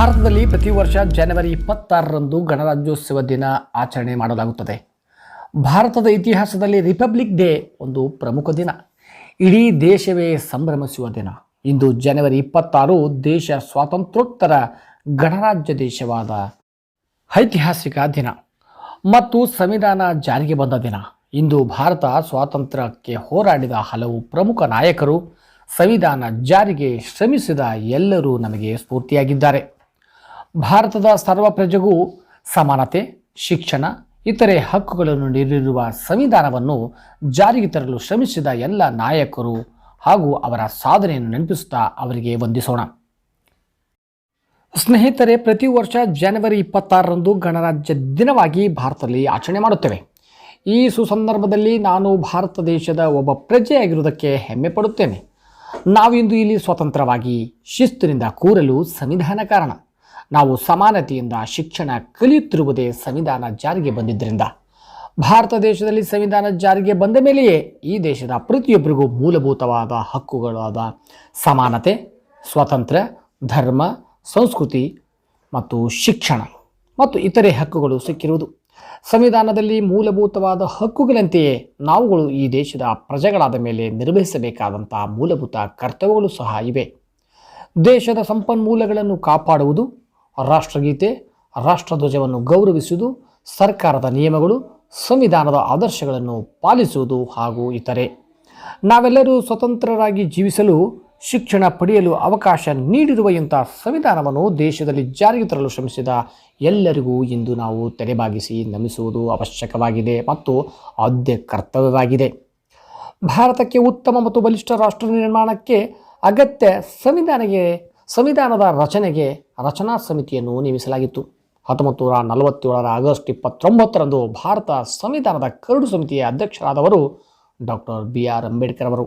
ಭಾರತದಲ್ಲಿ ಪ್ರತಿ ವರ್ಷ ಜನವರಿ ಇಪ್ಪತ್ತಾರರಂದು ಗಣರಾಜ್ಯೋತ್ಸವ ದಿನ ಆಚರಣೆ ಮಾಡಲಾಗುತ್ತದೆ. ಭಾರತದ ಇತಿಹಾಸದಲ್ಲಿ ರಿಪಬ್ಲಿಕ್ ಡೇ ಒಂದು ಪ್ರಮುಖ ದಿನ. ಇಡೀ ದೇಶವೇ ಸಂಭ್ರಮಿಸುವ ದಿನ. ಇಂದು ಜನವರಿ ಇಪ್ಪತ್ತಾರು ದೇಶ ಸ್ವಾತಂತ್ರ್ಯೋತ್ತರ ಗಣರಾಜ್ಯ ದೇಶವಾದ ಐತಿಹಾಸಿಕ ದಿನ ಮತ್ತು ಸಂವಿಧಾನ ಜಾರಿಗೆ ಬಂದ ದಿನ. ಇಂದು ಭಾರತ ಸ್ವಾತಂತ್ರ್ಯಕ್ಕೆ ಹೋರಾಡಿದ ಹಲವು ಪ್ರಮುಖ ನಾಯಕರು ಸಂವಿಧಾನ ಜಾರಿಗೆ ಶ್ರಮಿಸಿದ ಎಲ್ಲರೂ ನಮಗೆ ಸ್ಫೂರ್ತಿಯಾಗಿದ್ದಾರೆ. ಭಾರತದ ಸರ್ವ ಪ್ರಜೆಗೂ ಸಮಾನತೆ, ಶಿಕ್ಷಣ, ಇತರೆ ಹಕ್ಕುಗಳನ್ನು ನೀಡಿರುವ ಸಂವಿಧಾನವನ್ನು ಜಾರಿಗೆ ತರಲು ಶ್ರಮಿಸಿದ ಎಲ್ಲ ನಾಯಕರು ಹಾಗೂ ಅವರ ಸಾಧನೆಯನ್ನು ನೆನಪಿಸುತ್ತಾ ಅವರಿಗೆ ವಂದಿಸೋಣ. ಸ್ನೇಹಿತರೆ, ಪ್ರತಿ ವರ್ಷ ಜನವರಿ ಇಪ್ಪತ್ತಾರರಂದು ಗಣರಾಜ್ಯ ದಿನವಾಗಿ ಭಾರತದಲ್ಲಿ ಆಚರಣೆ ಮಾಡುತ್ತೇವೆ. ಈ ಸುಸಂದರ್ಭದಲ್ಲಿ ನಾನು ಭಾರತ ದೇಶದ ಒಬ್ಬ ಪ್ರಜೆಯಾಗಿರುವುದಕ್ಕೆ ಹೆಮ್ಮೆ ಪಡುತ್ತೇನೆ. ನಾವಿಂದು ಇಲ್ಲಿ ಸ್ವತಂತ್ರವಾಗಿ ಶಿಸ್ತಿನಿಂದ ಕೂರಲು ಸಂವಿಧಾನ ಕಾರಣ ನಾವು ಸಮಾನತೆಯಿಂದ ಶಿಕ್ಷಣ ಕಲಿಯುತ್ತಿರುವುದೇ ಸಂವಿಧಾನ ಜಾರಿಗೆ ಬಂದಿದ್ದರಿಂದ. ಭಾರತ ದೇಶದಲ್ಲಿ ಸಂವಿಧಾನ ಜಾರಿಗೆ ಬಂದ ಮೇಲೆಯೇ ಈ ದೇಶದ ಪ್ರತಿಯೊಬ್ಬರಿಗೂ ಮೂಲಭೂತವಾದ ಹಕ್ಕುಗಳಾದ ಸಮಾನತೆ, ಸ್ವಾತಂತ್ರ್ಯ, ಧರ್ಮ, ಸಂಸ್ಕೃತಿ ಮತ್ತು ಶಿಕ್ಷಣ ಮತ್ತು ಇತರೆ ಹಕ್ಕುಗಳು ಸಿಕ್ಕಿರುವುದು. ಸಂವಿಧಾನದಲ್ಲಿ ಮೂಲಭೂತವಾದ ಹಕ್ಕುಗಳಂತೆಯೇ ನಾವುಗಳು ಈ ದೇಶದ ಪ್ರಜೆಗಳಾದ ಮೇಲೆ ನಿರ್ವಹಿಸಬೇಕಾದಂಥ ಮೂಲಭೂತ ಕರ್ತವ್ಯಗಳು ಸಹ ಇವೆ. ದೇಶದ ಸಂಪನ್ಮೂಲಗಳನ್ನು ಕಾಪಾಡುವುದು ರಾಷ್ಟ್ರಗೀತೆ, ರಾಷ್ಟ್ರಧ್ವಜವನ್ನು ಗೌರವಿಸುವುದು, ಸರ್ಕಾರದ ನಿಯಮಗಳು, ಸಂವಿಧಾನದ ಆದರ್ಶಗಳನ್ನು ಪಾಲಿಸುವುದು ಹಾಗೂ ಇತರೆ. ನಾವೆಲ್ಲರೂ ಸ್ವತಂತ್ರರಾಗಿ ಜೀವಿಸಲು, ಶಿಕ್ಷಣ ಪಡೆಯಲು ಅವಕಾಶ ನೀಡಿರುವ ಇಂಥ ಸಂವಿಧಾನವನ್ನು ದೇಶದಲ್ಲಿ ಜಾರಿಗೆ ತರಲು ಶ್ರಮಿಸಿದ ಎಲ್ಲರಿಗೂ ಇಂದು ನಾವು ತೆರೆಬಾಗಿಸಿ ನಮಿಸುವುದು ಅವಶ್ಯಕವಾಗಿದೆ ಮತ್ತು ಆದ್ಯ ಕರ್ತವ್ಯವಾಗಿದೆ. ಭಾರತಕ್ಕೆ ಉತ್ತಮ ಮತ್ತು ಬಲಿಷ್ಠ ರಾಷ್ಟ್ರ ನಿರ್ಮಾಣಕ್ಕೆ ಅಗತ್ಯ ಸಂವಿಧಾನಗೆ ಸಂವಿಧಾನದ ರಚನೆಗೆ ರಚನಾ ಸಮಿತಿಯನ್ನು ನೇಮಿಸಲಾಗಿತ್ತು. ಹತ್ತೊಂಬತ್ತು ನೂರ ನಲವತ್ತೇಳರ ಆಗಸ್ಟ್ ಇಪ್ಪತ್ತೊಂಬತ್ತರಂದು ಭಾರತ ಸಂವಿಧಾನದ ಕರಡು ಸಮಿತಿಯ ಅಧ್ಯಕ್ಷರಾದವರು ಡಾಕ್ಟರ್ ಬಿ ಆರ್ ಅಂಬೇಡ್ಕರ್ ಅವರು.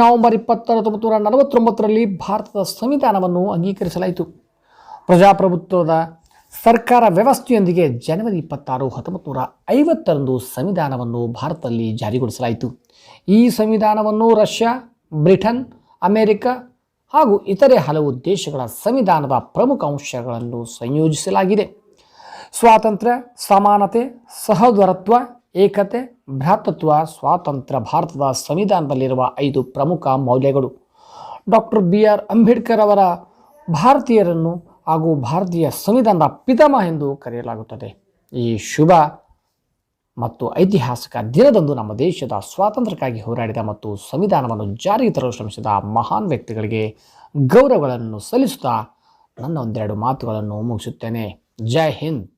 ನವೆಂಬರ್ ಇಪ್ಪತ್ತರ ಹತ್ತೊಂಬತ್ತು ನೂರ ನಲವತ್ತೊಂಬತ್ತರಲ್ಲಿ ಭಾರತದ ಸಂವಿಧಾನವನ್ನು ಅಂಗೀಕರಿಸಲಾಯಿತು. ಪ್ರಜಾಪ್ರಭುತ್ವದ ಸರ್ಕಾರ ವ್ಯವಸ್ಥೆಯೊಂದಿಗೆ ಜನವರಿ ಇಪ್ಪತ್ತಾರು ಹತ್ತೊಂಬತ್ತು ನೂರ ಐವತ್ತರಂದು ಸಂವಿಧಾನವನ್ನು ಭಾರತದಲ್ಲಿ ಜಾರಿಗೊಳಿಸಲಾಯಿತು. ಈ ಸಂವಿಧಾನವನ್ನು ರಷ್ಯಾ, ಬ್ರಿಟನ್, ಅಮೆರಿಕ ಹಾಗೂ ಇತರೆ ಹಲವು ದೇಶಗಳ ಸಂವಿಧಾನದ ಪ್ರಮುಖ ಅಂಶಗಳನ್ನು ಸಂಯೋಜಿಸಲಾಗಿದೆ. ಸ್ವಾತಂತ್ರ್ಯ, ಸಮಾನತೆ, ಸಹೋದರತ್ವ, ಏಕತೆ, ಭ್ರಾತೃತ್ವ, ಸ್ವಾತಂತ್ರ್ಯ ಭಾರತದ ಸಂವಿಧಾನದಲ್ಲಿರುವ ಐದು ಪ್ರಮುಖ ಮೌಲ್ಯಗಳು. ಡಾಕ್ಟರ್ ಬಿ ಆರ್ ಅಂಬೇಡ್ಕರ್ ಅವರ ಭಾರತೀಯರನ್ನು ಹಾಗೂ ಭಾರತೀಯ ಸಂವಿಧಾನದ ಪಿತಾಮಹ ಎಂದು ಕರೆಯಲಾಗುತ್ತದೆ. ಈ ಶುಭ ಮತ್ತು ಐತಿಹಾಸಿಕ ದಿನದಂದು ನಮ್ಮ ದೇಶದ ಸ್ವಾತಂತ್ರ್ಯಕ್ಕಾಗಿ ಹೋರಾಡಿದ ಮತ್ತು ಸಂವಿಧಾನವನ್ನು ಜಾರಿಗೆ ತರಲು ಶ್ರಮಿಸಿದ ಮಹಾನ್ ವ್ಯಕ್ತಿಗಳಿಗೆ ಗೌರವಗಳನ್ನು ಸಲ್ಲಿಸುತ್ತಾ ನನ್ನ ಒಂದೆರಡು ಮಾತುಗಳನ್ನು ಮುಗಿಸುತ್ತೇನೆ. ಜೈ ಹಿಂದ್.